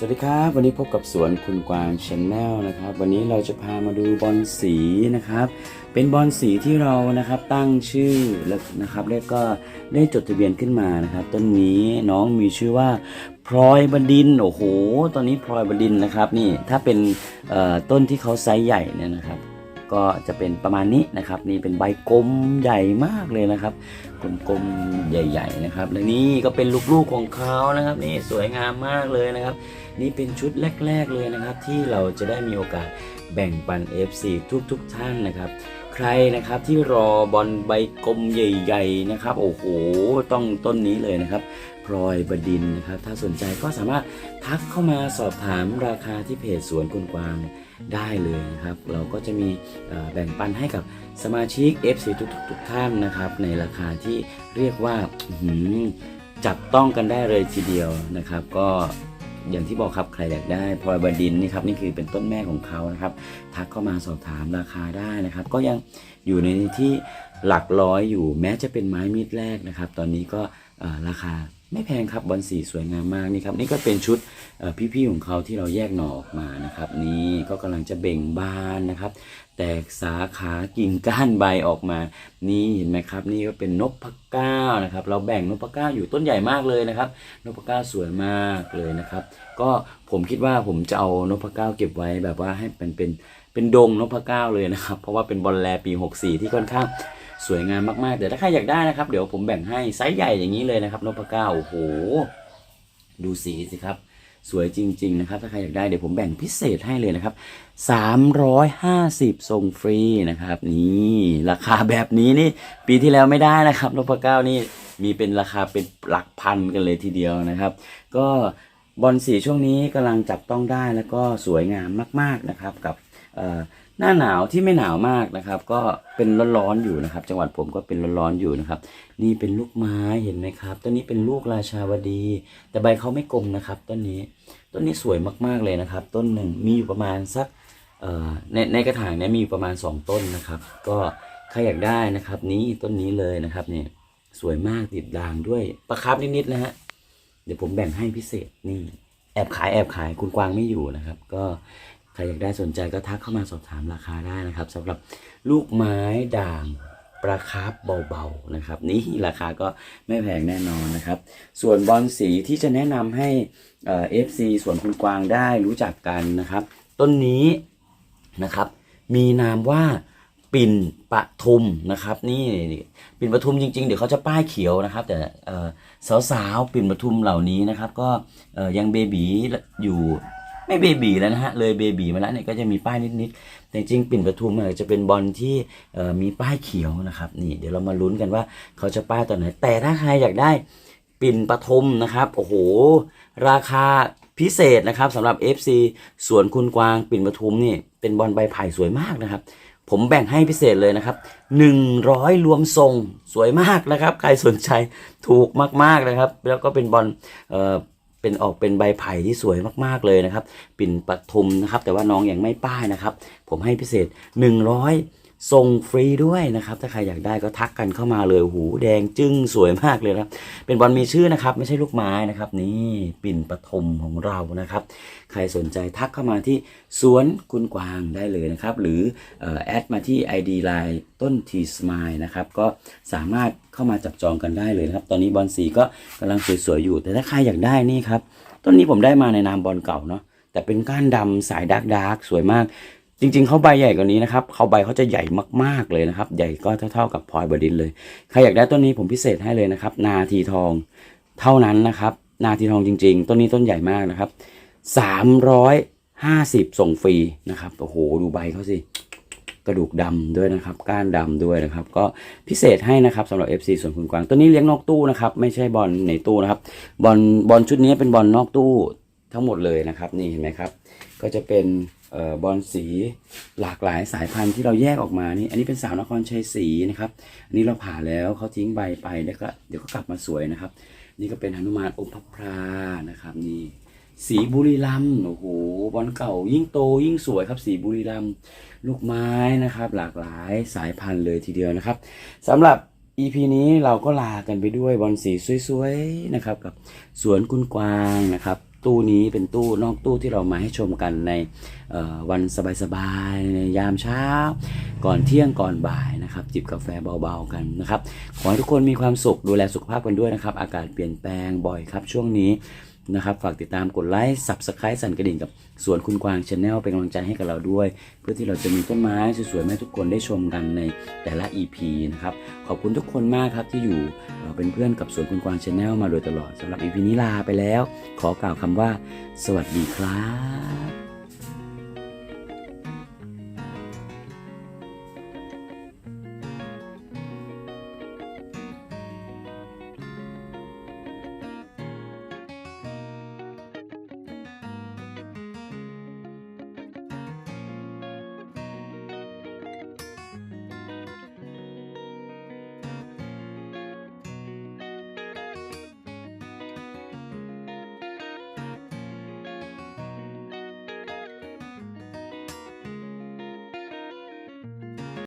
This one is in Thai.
สวัสดีครับ วันนี้พบกับสวนคุณกวางชาแนลนะครับ วันนี้เราจะพามาดูบอลสีนะครับ เป็นบอลสีที่เรานะครับตั้งชื่อแล้วนะครับแล้วก็ได้จดทะเบียนขึ้นมานะครับ ต้นนี้น้องมีชื่อว่าพลอยบดินโอ้โหตอนนี้พลอยบดินนะครับนี่ถ้าเป็นต้นที่เขาไซส์ใหญ่เนี่ยนะครับ ก็จะเป็นประมาณนี้นะครับ นี่เป็นใบกลมใหญ่มากเลยนะครับ กลมๆใหญ่ ๆนะครับ และนี่ก็เป็นลูกๆของเขานะครับ นี่สวยงามมากเลยนะครับ นี่เป็นชุดแรก ๆเลยนะครับ ที่เราจะได้มีโอกาสแบ่งปัน FC ทุกๆท่านนะครับใครนะครับที่รอบอลใบกลมใหญ่ ๆนะครับ โอ้โหต้องต้นนี้เลยนะครับ พลอยบดินนะครับ ถ้าสนใจก็สามารถทักเข้ามาสอบถามราคาที่เพจสวนคุณกวางได้เลยนะครับ เราก็จะมีแบ่งปันให้กับสมาชิก FC ทุกๆทุกท่านนะครับ ในราคาที่เรียกว่าจับต้องกันได้เลยทีเดียวนะครับ ก็อย่างที่บอกครับใครอยากได้พลอยบดินนี่ครับนี่คือเป็นต้นแม่ของเขานะครับ ทักเข้ามาสอบถามราคาได้นะครับ ก็ยังอยู่ในที่หลักร้อยอยู่แม้จะเป็นไม้มีดแรกนะครับ ตอนนี้ก็ราคา ไม่แพงครับบอลสีสวยงามมากนี่ครับนี่ก็เป็นชุดพี่ๆของเขาที่เราแยกหน่อออกมานะครับ นี่ก็กำลังจะเบ่งบานนะครับ แตกสาขากิ่งก้านใบออกมา นี่เห็นไหมครับ นี่ก็เป็นนกพเก้านะครับ เราแบ่งนกพเก้าอยู่ต้นใหญ่มากเลยนะครับนกพเก้าสวยมากเลยนะครับ ก็ผมคิดว่าผมจะเอานกพเก้าเก็บไว้แบบว่าให้เป็นเป็น เป็นดงนพเก้าเลยนะครับ เพราะว่าเป็นบอลแลปี 64 ที่ค่อนข้างสวยงามมากๆเดี๋ยวถ้าใครอยากได้นะครับ เดี๋ยวผมแบ่งให้ไซส์ใหญ่อย่างนี้เลยนะครับนพเก้าโอ้โหดูสีสิครับ สวยจริง ๆ นะครับ ถ้าใครอยากได้เดี๋ยวผมแบ่งพิเศษให้เลยนะครับ 350ส่งฟรีนะครับ นี่ราคาแบบนี้นี่ปีที่แล้วไม่ได้นะครับนพเก้านี่มีเป็นราคาเป็นหลักพันกันเลยทีเดียวนะครับ ก็ บอลสีช่วงนี้กำลังจับต้องได้แล้วก็สวยงามมาก ๆนะครับ กับหน้าหนาวที่ไม่หนาวมากนะครับ ก็เป็นร้อนๆอยู่นะครับ จังหวัดผมก็เป็นร้อนๆอยู่นะครับ นี่เป็นลูกไม้เห็นไหมครับต้นนี้เป็นลูกราชาวดี แต่ใบเขาไม่กลมนะครับต้นนี้ต้นนี้สวยมากๆเลยนะครับ ต้นหนึ่งมีอยู่ประมาณสักในในกระถางนี้มีอยู่ประมาณ 2 ต้นนะครับ ก็ใครอยากได้นะครับ นี้ต้นนี้เลยนะครับเนี่ยสวยมากติดด่างด้วยประคับนิดๆนะฮะ เดี๋ยวผมแบ่งให้พิเศษนี่แอบขายแอบขายคุณกวางไม่อยู่นะครับ ก็ใครอยากได้สนใจก็ทักเข้ามาสอบถามราคาได้นะครับสำหรับลูกไม้ด่างประคับเบาๆนะครับนี่ราคาก็ไม่แพงแน่นอนนะครับ ส่วนบอลสีที่จะแนะนำให้เอฟซีส่วนคุณกวางได้รู้จักกันนะครับ ต้นนี้นะครับ มีนามว่า ปิ่นปทุมนะครับ นี่ปิ่นปทุมจริงๆ เดี๋ยวเขาจะป้ายเขียวนะครับ แต่สาวๆปิ่นปทุมเหล่านี้นะครับ ก็ยังเบบีอยู่ไม่เบบีแล้วนะฮะเลยเบบีมาแล้วเนี่ยก็จะมีป้ายนิดๆแต่จริงๆปิ่นปทุมอาจจะเป็นบอลที่มีป้ายเขียวนะครับนี่เดี๋ยวเรามาลุ้นกันว่าเขาจะป้ายตอนไหน แต่ถ้าใครอยากได้ปิ่นปทุมนะครับโอ้โห ราคาพิเศษนะครับสำหรับ FC สวนคุณกวางปิ่นปทุมนี่เป็นบอลใบไผ่สวยมากนะครับ ผมแบ่งให้พิเศษเลยนะครับ 100 รวมทรงสวยมากนะครับ ใครสนใจถูกมากๆนะครับ แล้วก็เป็นบอลเอ่อเป็นออกเป็นใบไผ่ที่สวยมากๆเลยนะครับ ปิ่นปทุมนะครับ แต่ว่าน้องอยังไม่ป้ายนะครับ ผมให้พิเศษ 100 ส่งฟรีด้วยนะครับ ถ้าใครอยากได้ก็ทักกันเข้ามาเลยหูแดงจึ้งสวยมากเลยนะครับเป็นบอลมีชื่อนะครับ ไม่ใช่ลูกไม้นะครับ นี่ปิ่นปฐมของเรานะครับ ใครสนใจทักเข้ามาที่สวนคุณกวางได้เลยนะครับ หรือแอดมาที่ ID Line ต้นทีสมายนะครับ ก็สามารถเข้ามาจับจองกันได้เลยนะครับ ตอนนี้บอลสีก็กำลังสวยๆอยู่ แต่ถ้าใครอยากได้นี่ครับต้นนี้ผมได้มาในนามบอลเก่าเนาะแต่เป็นก้านดำสายดาร์กดาร์กสวยมาก จริงๆเขาใบใหญ่กว่านี้นะครับเขาใบเขาจะใหญ่มากๆเลยนะครับ ใหญ่ก็เท่าๆกับพลอยบดินเลยใครอยากได้ต้นนี้ผมพิเศษให้เลยนะครับ นาทีทองเท่านั้นนะครับ นาทีทองจริง ๆ ต้นนี้ต้นใหญ่มากนะครับสามร้อยห้าสิบส่งฟรีนะครับโอ้โหดูใบเขาสิกระดูกดำด้วยนะครับ ก้านดำด้วยนะครับ ก็พิเศษให้นะครับสำหรับ FC ส่วนคุณกวางตัวนี้เลี้ยงนอกตู้นะครับ ไม่ใช่บอลในตู้นะครับบอลบอลชุดนี้เป็นบอลนอกตู้ทั้งหมดเลยนะครับ นี่เห็นไหมครับ ก็จะเป็น บอลสีหลากหลายสายพันธุ์ที่เราแยกออกมานี่ อันนี้เป็นสาวนครชัยศรีนะครับ อันนี้เราผ่าแล้วเขาทิ้งใบไปแล้วก็เดี๋ยวก็กลับมาสวยนะครับ นี่ก็เป็นหนุมานอมพระพรานะครับนี่สีบุรีรัมย์โอ้โหบอลเก่ายิ่งโตยิ่งสวยครับสีบุรีรัมย์ลูกไม้นะครับ หลากหลายสายพันธุ์เลยทีเดียวนะครับสำหรับ EP นี้เราก็ลากันไปด้วยบอลสีสวยๆนะครับกับสวนคุณกวางนะครับ ตู้นี้เป็นตู้นอกตู้ที่เรามาให้ชมกันในวันสบายๆในยามเช้า ก่อนเที่ยงก่อนบ่ายนะครับ จิบกาแฟเบาๆกันนะครับ ขอให้ทุกคนมีความสุขดูแลสุขภาพกันด้วยนะครับ อากาศเปลี่ยนแปลงบ่อยครับช่วงนี้ นะครับ ฝากติดตามกดไลค์สับสไครต์สั่นกระดิ่งกับสวนคุณกวางชาแนลเป็นกำลังใจให้กับเราด้วย เพื่อที่เราจะมีต้นไม้สวยๆให้ทุกคนได้ชมกันในแต่ละ EP นะครับ ขอบคุณทุกคนมากครับที่อยู่เอ่อเป็นเพื่อนกับสวนคุณกวางชาแนลมาโดยตลอดสำหรับ EP นี้ลาไปแล้ว ขอกล่าวคำว่า สวัสดีครับ